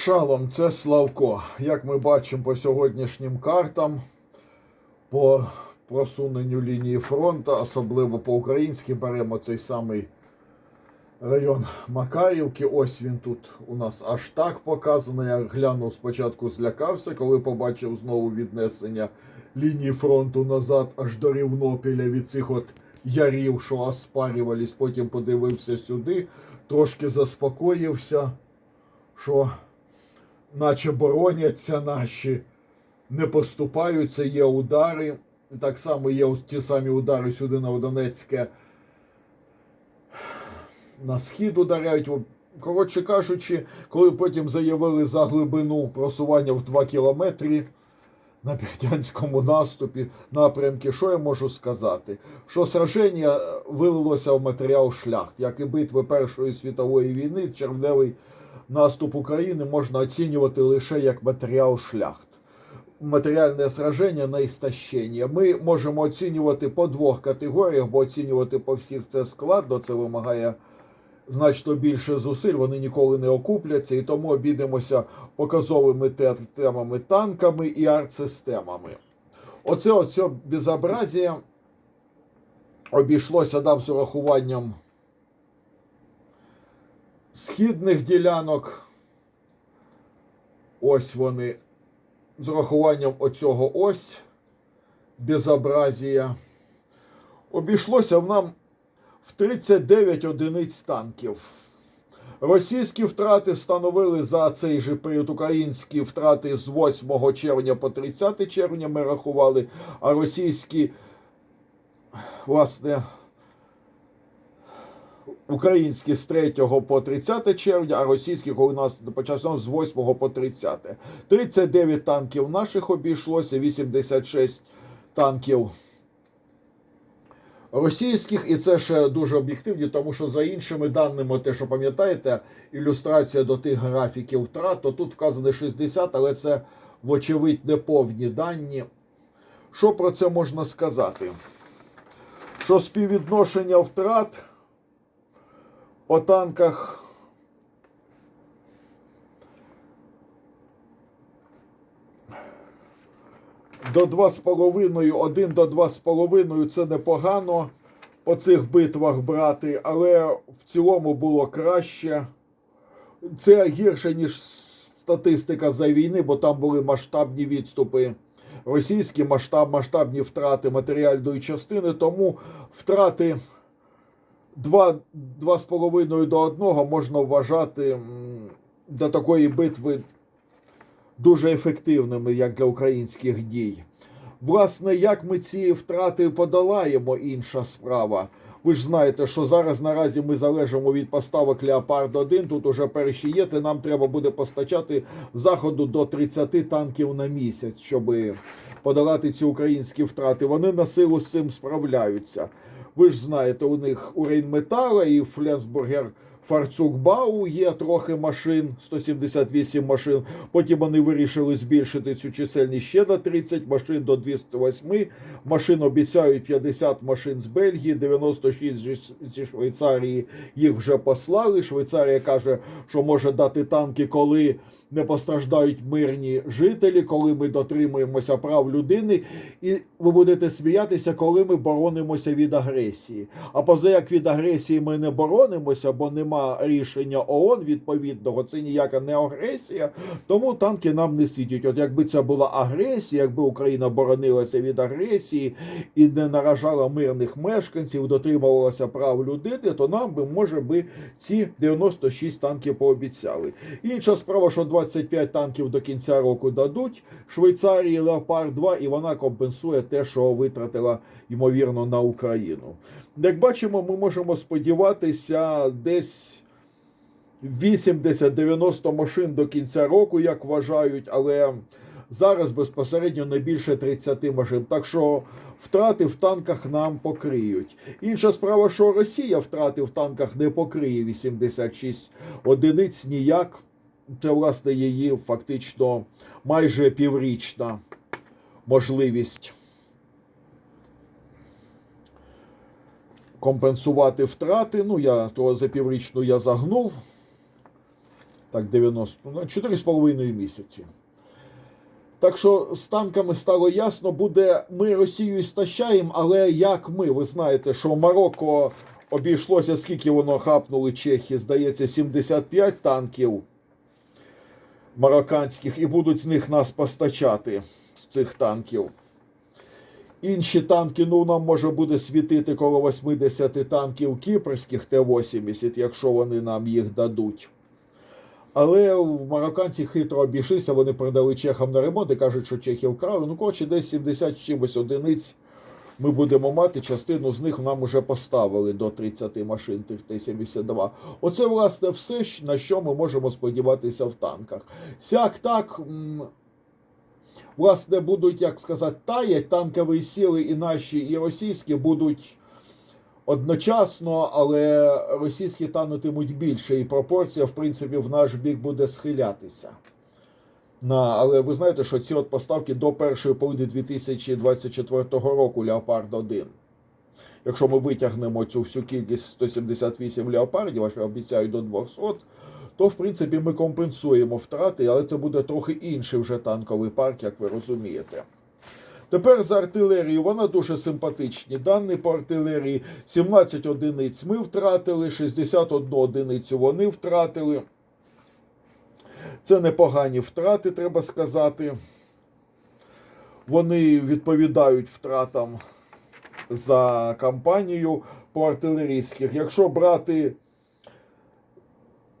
Шалом, це Славко. Як ми бачимо по сьогоднішнім картам, по просуненню лінії фронту, особливо по-українськи, беремо цей самий район Макарівки. Ось він тут у нас аж так показаний. Я глянув спочатку, злякався, коли побачив знову віднесення лінії фронту назад, аж до Рівнопіля від цих от ярів, що оспарювались. Потім подивився сюди, трошки заспокоївся, що наче бороняться наші, не поступаються, є удари. Так само є ті самі удари сюди на Донецьке. На схід ударяють. Коротше кажучи, коли потім заявили за глибину просування в 2 кілометри на Бердянському наступі напрямки, що я можу сказати? Що сраження вилилося в матеріал шляхт, як і битви Першої світової війни, червневий наступ України можна оцінювати лише як матеріал шляхт. Матеріальне сраження на істощення. Ми можемо оцінювати по двох категоріях, бо оцінювати по всіх це складно, це вимагає значно більше зусиль, вони ніколи не окупляться, і тому обійдемося показовими те- темами, танками і артсистемами. Оце оце безобразія обійшлося нам з урахуванням східних ділянок. Ось вони. З урахуванням оцього ось безобразія. Обійшлося в нам в 39 одиниць танків. Російські втрати встановили за цей же період українські втрати з 8 червня по 30 червня ми рахували, а російські, власне, українські з 3 по 30 червня, а російські, у нас почався з 8 по 30. 39 танків наших обійшлося, 86 танків російських, і це ще дуже об'єктивні, тому що за іншими даними, те, що пам'ятаєте, ілюстрація до тих графіків втрат, то тут вказано 60, але це, вочевидь, неповні дані. Що про це можна сказати? Що співвідношення втрат по танках до 2,5, 1 до 2,5 це непогано по цих битвах брати, але в цілому було краще. Це гірше, ніж статистика за війни, бо там були масштабні відступи. Російські масштаб, масштабні втрати матеріальної частини, тому втрати 2, 2,5 до 1 можна вважати до такої битви дуже ефективними, як для українських дій. Власне, як ми ці втрати подолаємо, інша справа. Ви ж знаєте, що зараз наразі ми залежимо від поставок Леопард 1 Тут уже перші є. Нам треба буде постачати заходу до 30 танків на місяць, щоб подолати ці українські втрати. Вони на силу з цим справляються. Ви ж знаєте, у них у Рейнметала і Фленсбургер Фарцукбау є трохи машин, 178 машин. Потім вони вирішили збільшити цю чисельність ще на 30 машин до 208. Машин обіцяють 50 машин з Бельгії, 96 зі- Швейцарії їх вже послали. Швейцарія каже, що може дати танки, коли не постраждають мирні жителі, коли ми дотримуємося прав людини, і ви будете сміятися, коли ми боронимося від агресії. А поза як від агресії ми не боронимося, бо нема рішення ООН відповідного, це ніяка не агресія, тому танки нам не світять. От якби це була агресія, якби Україна боронилася від агресії і не наражала мирних мешканців, дотримувалася прав людини, то нам би може би ці 96 танків пообіцяли. Інша справа, що 25 танків до кінця року дадуть Швейцарії Леопард 2, і вона компенсує те, що витратила ймовірно на Україну. Як бачимо, ми можемо сподіватися десь 80-90 машин до кінця року, як вважають, але зараз безпосередньо не більше 30 машин. Так що втрати в танках нам покриють. Інша справа, що Росія втрати в танках не покриє 86 одиниць ніяк. Це власне її фактично майже піврічна можливість компенсувати втрати. Ну, я то за піврічну я загнув. Так, 90, ну, 4,5 місяці. Так що з танками стало ясно, буде ми Росію і стащаємо, але як ми? Ви знаєте, що Марокко обійшлося, скільки воно хапнули Чехії, здається, 75 танків марокканських, і будуть з них нас постачати з цих танків. Інші танки, ну нам може буде світити коло 80 танків кіпрських Т-80, якщо вони нам їх дадуть. Але марокканці хитро обійшлися, вони продали чехам на ремонт і кажуть, що чехи вкрали. Ну, коротше, десь 70 чимось одиниць ми будемо мати. Частину з них нам вже поставили до 30 машин тих Т-72. Оце, власне, все, на що ми можемо сподіватися в танках. Сяк так. Власне, будуть, як сказати, таять танкові сили і наші, і російські будуть одночасно, але російські танутимуть більше, і пропорція, в принципі, в наш бік буде схилятися. На, але ви знаєте, що ці от поставки до першої половини 2024 року Леопард 1. Якщо ми витягнемо цю всю кількість 178 леопардів, а що обіцяють до 200, то в принципі ми компенсуємо втрати, але це буде трохи інший вже танковий парк, як ви розумієте. Тепер за артилерію вона дуже симпатичні. Дані по артилерії 17 одиниць ми втратили, 61 одиницю вони втратили. Це непогані втрати, треба сказати. Вони відповідають втратам за кампанію по артилерійських. Якщо брати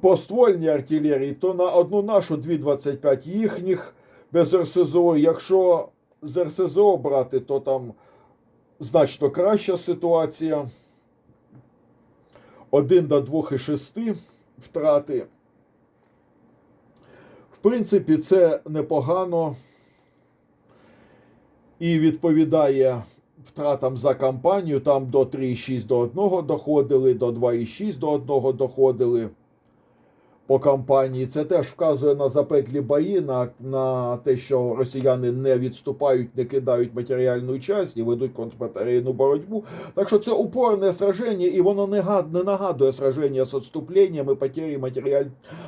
по ствольній артилерії, то на одну нашу 2,25 їхніх без РСЗО. Якщо з РСЗО брати, то там значно краща ситуація. 1 до 2,6 втрати. Принципі, це непогано і відповідає втратам за кампанію. Там до 3,6 до 1 доходили, до 2,6 до 1 доходили по кампанії. Це теж вказує на запеклі бої, на, на те, що росіяни не відступають, не кидають матеріальну часть і ведуть контрбатарейну боротьбу. Так що це упорне сраження, і воно не, гад, не нагадує сраження з відступленням і потері матеріаль,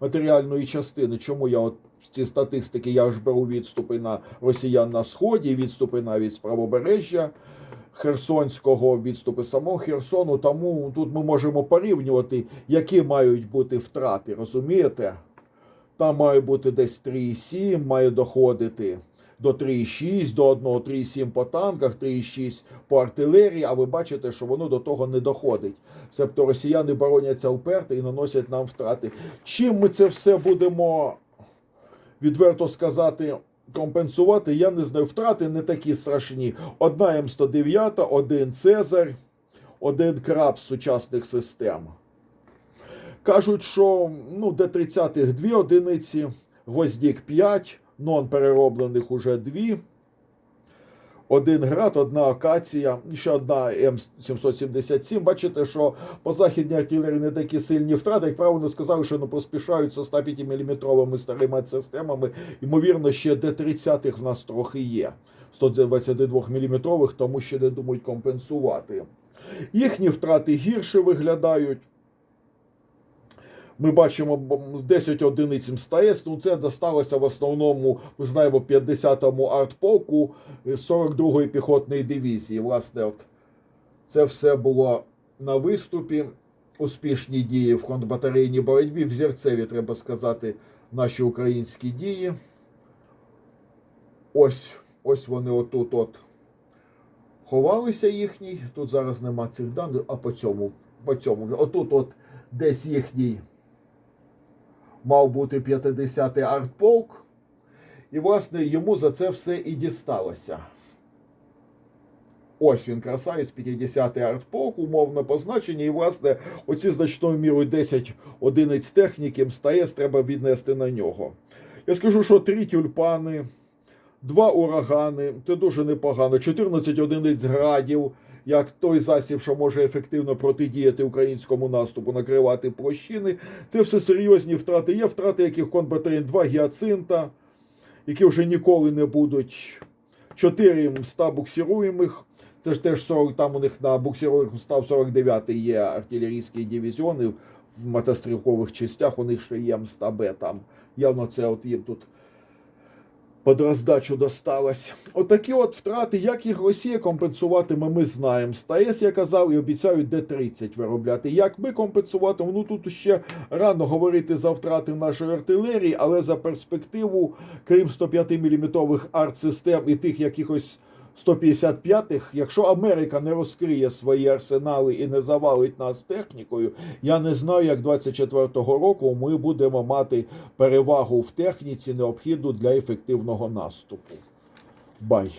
матеріальної частини. Чому я от ці статистики я ж беру відступи на росіян на сході, відступи навіть з правобережжя. Херсонського відступи самого Херсону, тому тут ми можемо порівнювати, які мають бути втрати, розумієте? Там має бути десь 3,7, має доходити до 3,6, до 1, 3,7 по танках, 3,6 по артилерії, а ви бачите, що воно до того не доходить. Себто росіяни бороняться вперто і наносять нам втрати. Чим ми це все будемо відверто сказати, компенсувати, я не знаю. Втрати не такі страшні. Одна М109, один Цезарь, один краб сучасних систем. Кажуть, що ну, до 30-х дві одиниці, гвоздік 5, нон перероблених уже дві. Один град, одна акація, ще одна М777. Бачите, що по західній артилерії не такі сильні втрати. Як правильно сказали, що не поспішають зі 105 мм старими системами. Ймовірно, ще Д-30 в нас трохи є. 122 мм, тому ще не думають компенсувати. Їхні втрати гірше виглядають. Ми бачимо 10 одиниць МСТС, ну це досталося в основному, ми знаємо, 50-му артполку 42-ї піхотної дивізії. Власне, от це все було на виступі. Успішні дії в контрбатарейній боротьбі. Взірцеві, треба сказати, наші українські дії. Ось, ось вони отут от ховалися їхній. Тут зараз нема цих даних, а по цьому, по цьому. Отут от десь їхній мав бути 50-й артполк, і, власне, йому за це все і дісталося. Ось він, красавець, 50-й артполк, умовно позначення, і, власне, оці значною мірою 10 одиниць техніки МСТС треба віднести на нього. Я скажу, що три тюльпани, два урагани, це дуже непогано, 14 одиниць градів, як той засіб, що може ефективно протидіяти українському наступу, накривати площини. Це все серйозні втрати. Є втрати, яких конбатарин, два гіацинта, які вже ніколи не будуть. Чотири ста буксируємих. Це ж теж 40, там у них на буксируємих став 49-й є артилерійський дивізіон. І в мотострілкових частях, у них ще є МСТБ там. Явно це от їм тут під роздачу досталось. Отакі от втрати, як їх Росія компенсуватиме, ми знаємо. Стаєс я казав, і обіцяють Д-30 виробляти. Як ми компенсуватимемо? Ну тут ще рано говорити за втрати нашої артилерії, але за перспективу, крім 105-мм артсистем і тих якихось 155-х, якщо Америка не розкриє свої арсенали і не завалить нас технікою, я не знаю, як 24-го року ми будемо мати перевагу в техніці, необхідну для ефективного наступу. Бай.